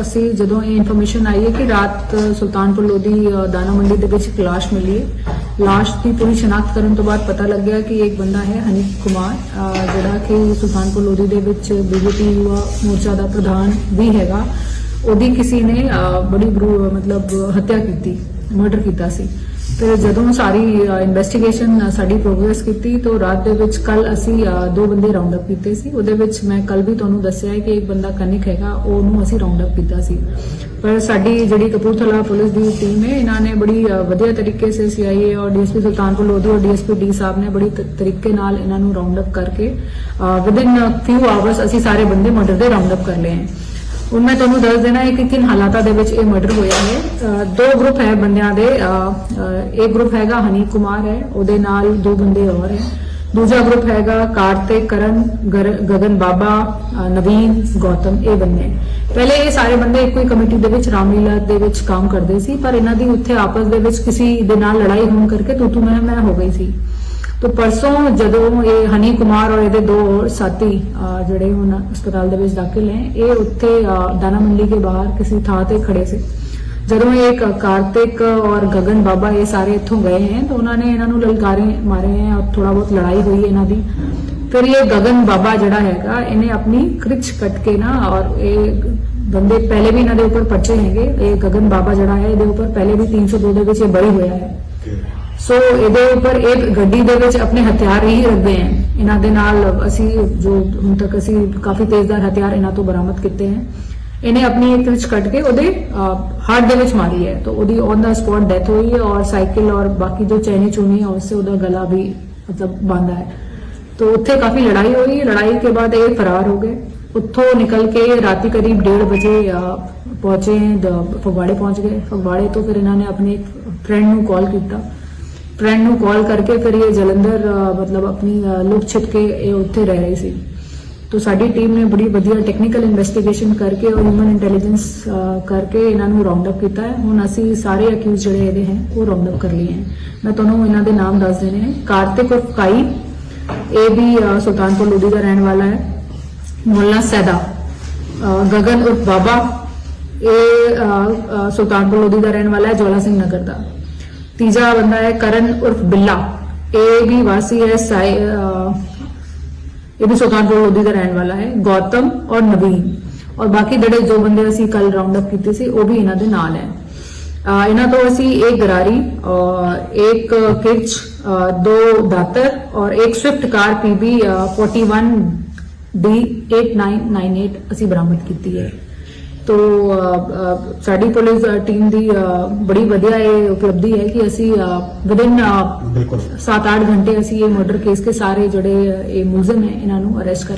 ਅਸੀਂ ਜਦੋਂ ਇਹ ਇਨਫੋਰਮੇਸ਼ਨ ਆਈ ਹੈ ਕਿ ਰਾਤ ਸੁਲਤਾਨਪੁਰ ਲੋਧੀ ਦਾਣਾ ਮੰਡੀ ਦੇ ਵਿੱਚ ਇੱਕ ਲਾਸ਼ ਮਿਲੀ ਹੈ। ਲਾਸ਼ ਦੀ ਪੂਰੀ ਸ਼ਨਾਖਤ ਕਰਨ ਤੋਂ ਬਾਅਦ ਪਤਾ ਲੱਗਿਆ ਕਿ ਇੱਕ ਬੰਦਾ ਹੈ ਹਨੀਫ ਕੁਮਾਰ ਜਿਹੜਾ ਕਿ ਸੁਲਤਾਨਪੁਰ ਲੋਧੀ ਦੇ ਵਿੱਚ ਬੀਜੇਪੀ ਯੁਵਾ ਮੋਰਚਾ ਦਾ ਪ੍ਰਧਾਨ ਵੀ ਹੈਗਾ। ਉਹਦੀ ਕਿਸੇ ਨੇ ਬੜੀ ਮਤਲਬ ਹੱਤਿਆ ਕੀਤੀ, ਮਰਡਰ ਕੀਤਾ ਸੀ। ਫਿਰ ਜਦੋਂ ਸਾਰੀ ਇਨਵੈਸਟੀਗੇਸ਼ਨ ਸਾਡੀ ਪ੍ਰੋਗਰੈਸ ਕੀਤੀ, ਤਾਂ ਰਾਤ ਦੇ ਵਿੱਚ ਕੱਲ ਅਸੀਂ ਦੋ ਬੰਦੇ ਰਾਉਂਡ ਅਪ ਕੀਤੇ ਸੀ। ਉਹਦੇ ਵਿੱਚ ਮੈਂ ਕੱਲ ਵੀ ਤੁਹਾਨੂੰ ਦੱਸਿਆ ਹੈ ਕਿ ਇੱਕ ਬੰਦਾ ਕਨਿਕ ਹੈਗਾ, ਉਹਨੂੰ ਅਸੀਂ ਰਾਉਂਡ ਅਪ ਕੀਤਾ ਸੀ। ਪਰ ਸਾਡੀ ਜਿਹੜੀ ਕਪੂਰਥਲਾ ਪੁਲਿਸ ਦੀ ਟੀਮ ਹੈ, ਇਹਨਾਂ ਨੇ ਬੜੀ ਵਧੀਆ ਤਰੀਕੇ ਸੇ ਸੀਆਈਏ ਔਰ ਡੀਐਸਪੀ ਸੁਲਤਾਨਪੁਰ ਲੋਧੀ ਔਰ ਡੀਐਸਪੀ ਡੀ ਸਾਹਿਬ ਨੇ ਬੜੀ ਤਰੀਕੇ ਨਾਲ ਇਹਨਾਂ ਨੂੰ ਰਾਉਂਡ ਅਪ ਕਰਕੇ ਵਿਦਿਨ ਫਿਊ ਆਵਰਸ ਅਸੀਂ ਸਾਰੇ ਬੰਦੇ ਮਰਡਰ ਦੇ ਰਾਉਂਡ ਅਪ ਕਰ ਲਏ ਹਨ ਹੁਣ ਮੈਂ ਤੁਹਾਨੂੰ ਦੱਸ ਦੇਣਾ ਹੈ ਕਿ ਕਿਨ ਹਾਲਾਤਾਂ ਦੇ ਵਿੱਚ ਇਹ ਮਰਡਰ ਹੋਇਆ ਹੈ। ਦੋ ਗਰੁੱਪ ਹੈ ਬੰਦਿਆਂ ਦੇ ਇੱਕ ਗਰੁੱਪ ਹੈਗਾ ਹਨੀ ਕੁਮਾਰ ਹੈ, ਉਹਦੇ ਨਾਲ ਦੋ ਬੰਦੇ ਹੋਰ ਹੈ। ਦੂਜਾ ਗਰੁੱਪ ਹੈਗਾ ਕਾਰਤਿਕ ਕਰਨ ਗਗਨ ਬਾਬਾ ਨਵੀਨ, ਗੌਤਮ, ਇਹ ਬੰਦੇ। ਪਹਿਲੇ ਇਹ ਸਾਰੇ ਬੰਦੇ ਇੱਕੋ ਹੀ ਕਮੇਟੀ ਦੇ ਵਿੱਚ ਰਾਮਲੀਲਾ ਦੇ ਵਿੱਚ ਕੰਮ ਕਰਦੇ ਸੀ, ਪਰ ਇਹਨਾਂ ਦੀ ਉੱਥੇ ਆਪਸ ਦੇ ਵਿੱਚ ਕਿਸੇ ਦੇ ਨਾਲ ਲੜਾਈ ਹੋਣ ਕਰਕੇ ਤੂੰ ਤੂੰ ਮੈਂ ਮੈਂ ਹੋ ਗਈ ਸੀ। ਤੋ ਪਰਸੋਂ ਜਦੋਂ ਇਹ ਹਨੀ ਕੁਮਾਰ ਔਰ ਇਹਦੇ ਦੋ ਹੋਰ ਸਾਥੀ ਜਿਹੜੇ ਹੁਣ ਹਸਪਤਾਲ ਦੇ ਵਿੱਚ ਦਾਖਲ ਹੈ ਇਹ ਉੱਥੇ ਦਾਣਾ ਮੰਡੀ ਕੇ ਬਾਹਰ ਕਿਸੇ ਥਾਂ ਤੇ ਖੜੇ ਸੀ। ਜਦੋਂ ਇਹ ਕ- ਕਾਰਤਿਕ ਔਰ ਗਗਨ ਬਾਬਾ ਇਹ ਸਾਰੇ ਇੱਥੋਂ ਗਏ ਹੈ, ਤਾਂ ਉਹਨਾਂ ਨੇ ਇਹਨਾਂ ਨੂੰ ਲਲਕਾਰੇ ਮਾਰੇ ਹੈ ਔਰ ਥੋੜਾ ਬਹੁਤ ਲੜਾਈ ਹੋਈ ਇਹਨਾਂ ਦੀ। ਫਿਰ ਇਹ ਗਗਨ ਬਾਬਾ ਜਿਹੜਾ ਹੈਗਾ, ਇਹਨੇ ਆਪਣੀ ਕ੍ਰਿਚ ਕੱਟ ਕੇ ਨਾ ਔਰ ਇਹ ਬੰਦੇ ਪਹਿਲੇ ਵੀ ਇਹਨਾਂ ਦੇ ਉੱਪਰ ਪਰਚੇ ਹੈਗੇ, ਇਹ ਗਗਨ ਬਾਬਾ ਜਿਹੜਾ ਹੈ, ਇਹਦੇ ਉੱਪਰ ਪਹਿਲੇ ਵੀ 302 ਦੇ ਵਿੱਚ ਇਹ ਬਰੀ ਹੋਇਆ ਹੈ। ਸੋ ਇਹਦੇ ਉੱਪਰ ਇੱਕ ਗੱਡੀ ਦੇ ਵਿੱਚ ਆਪਣੇ ਹਥਿਆਰ ਹੀ ਰੱਖਦੇ ਹਨ ਇਹਨਾਂ ਦੇ ਨਾਲ ਅਸੀਂ ਜੋ ਹੁਣ ਤੱਕ ਅਸੀਂ ਕਾਫੀ ਤੇਜ਼ਦਾਰ ਹਥਿਆਰ ਇਹਨਾਂ ਤੋਂ ਬਰਾਮਦ ਕੀਤੇ ਹਨ ਇਹਨੇ ਆਪਣੀ ਇੱਕ ਵਿੱਚ ਕੱਟ ਕੇ ਉਹਦੇ ਹਾਰਟ ਦੇ ਵਿੱਚ ਮਾਰੀ ਹੈ। ਤਾਂ ਉਹਦੀ ਔਨ ਦਾ ਸਪੌਟ ਡੈਥ ਹੋਈ ਹੈ ਔਰ ਸਾਈਕਲ ਔਰ ਬਾਕੀ ਜੋ ਚੈਨੀ ਚੁਣੀ ਹੈ ਉਸਸੇ ਉਹਦਾ ਗਲਾ ਵੀ ਮਤਲਬ ਬਾंधा ਹੈ। तो ਉੱਥੇ ਕਾਫੀ ਲੜਾਈ ਹੋਈ। ਲੜਾਈ ਕੇ ਬਾਅਦ ਇਹ ਫਰਾਰ ਹੋ ਗਏ। ਉੱਥੋਂ ਨਿਕਲ ਕੇ ਰਾਤੀ ਕਰੀਬ 1:30 ਵਜੇ ਅਹ, ਪਹੁੰਚੇ ਦ- ਫਗਵਾੜੇ ਪਹੁੰਚ ਗਏ। ਫਗਵਾੜੇ ਤੋਂ ਫਿਰ ਇਹਨਾਂ ਨੇ ਆਪਣੇ ਫਰੈਂਡ ਨੂੰ ਕਾਲ ਕੀਤਾ। ਫਰੈਂਡ ਨੂੰ ਕਾਲ ਕਰਕੇ ਫਿਰ ਇਹ ਜਲੰਧਰ ਮਤਲਬ ਆਪਣੀ ਅਹ, ਲੁਕ ਛਿਪ ਕੇ ਇਹ ਉੱਥੇ ਰਹਿ ਰਹੀ ਸੀ। ਤੋ ਸਾਡੀ ਟੀਮ ਨੇ ਬੜੀ ਵਧੀਆ ਟੈਕਨੀਕਲ ਇਨਵੈਸਟੀਗੇਸ਼ਨ ਕਰਕੇ ਔਰ ਹਿਊਮਨ ਇੰਟੈਲੀਜੈਂਸ ਕਰਕੇ ਇਹਨਾਂ ਨੂੰ ਰਾਉਂਡ ਅਪ ਕੀਤਾ ਹੈ। ਹੁਣ ਅਸੀਂ ਸਾਰੇ ਅਕਿਊਜ਼ ਜਿਹੜੇ ਇਹਦੇ ਹੈ ਉਹ ਰਾਉਂਡ ਅਪ ਕਰ ਲਏ ਹਨ ਮੈਂ ਤੁਹਾਨੂੰ ਇਹਨਾਂ ਦੇ ਨਾਮ ਦੱਸ ਦੇਣੇ ਹਨ ਕਾਰਤਿਕ ਉਰਫ ਕਾਈ ਇਹ ਵੀ ਸੁਲਤਾਨਪੁਰ ਲੋਧੀ ਦਾ ਰਹਿਣ ਵਾਲਾ ਹੈ। ਮੋਹल्ला ਸੈਦਾ ਅਹ, ਗਗਨ ਉਰਫ ਬਾਬਾ ਇਹ ਸੁਲਤਾਨਪੁਰ ਲੋਧੀ ਦਾ ਰਹਿਣ ਵਾਲਾ ਹੈ ਜਵਾਲਾ ਸਿੰਘ ਨਗਰ ਦਾ। ਤੀਜਾ ਬੰਦਾ ਹੈ ਕਰਨ ਉਰਫ ਬਿੱਲਾ। ਇਹ ਵੀ ਵਾਸੀ ਹੈ ਸਾਈ ਇਹ ਵੀ ਸੁਲਤਾਨਪੁਰ ਲੋਧੀ ਦਾ ਰਹਿਣ ਵਾਲਾ ਹੈ, ਗੌਤਮ ਔਰ ਨਵੀਨ। ਔਰ ਬਾਕੀ ਜਿਹੜੇ ਜੋ ਬੰਦੇ ਅਸੀਂ ਕੱਲ ਰਾਉਂਡ ਅਪ ਕੀਤੇ ਸੀ, ਉਹ ਵੀ ਇਹਨਾਂ ਦੇ ਨਾਲ ਹੈ। ਇਹਨਾਂ ਤੋਂ ਅਸੀਂ ਇੱਕ ਗਰਾਰੀ ਇੱਕ ਕਿਰਚ ਦੋ ਦਾਤਰ ਔਰ ਇੱਕ ਸਵਿਫਟ ਕਾਰ ਪੀਬੀ 41 ਡੀ 8998 ਅਸੀਂ ਬਰਾਮਦ ਕੀਤੀ ਹੈ। ਤੋ ਸਾਡੀ ਪੁਲਿਸ ਟੀਮ ਦੀ ਬੜੀ ਵਧੀਆ ਇਹ ਉਪਲਬਧੀ ਹੈ ਕਿ ਅਸੀਂ ਵਿਦਿਨ ਬਿਲਕੁਲ। 7-8 ਘੰਟੇ ਅਸੀਂ ਇਹ ਮਰਡਰ ਕੇਸ ਕੇ ਸਾਰੇ ਜਿਹੜੇ ਇਹ ਮੁਲਜ਼ਮ ਹੈ ਇਹਨਾਂ ਨੂੰ ਅਰੈਸਟ ਕਰ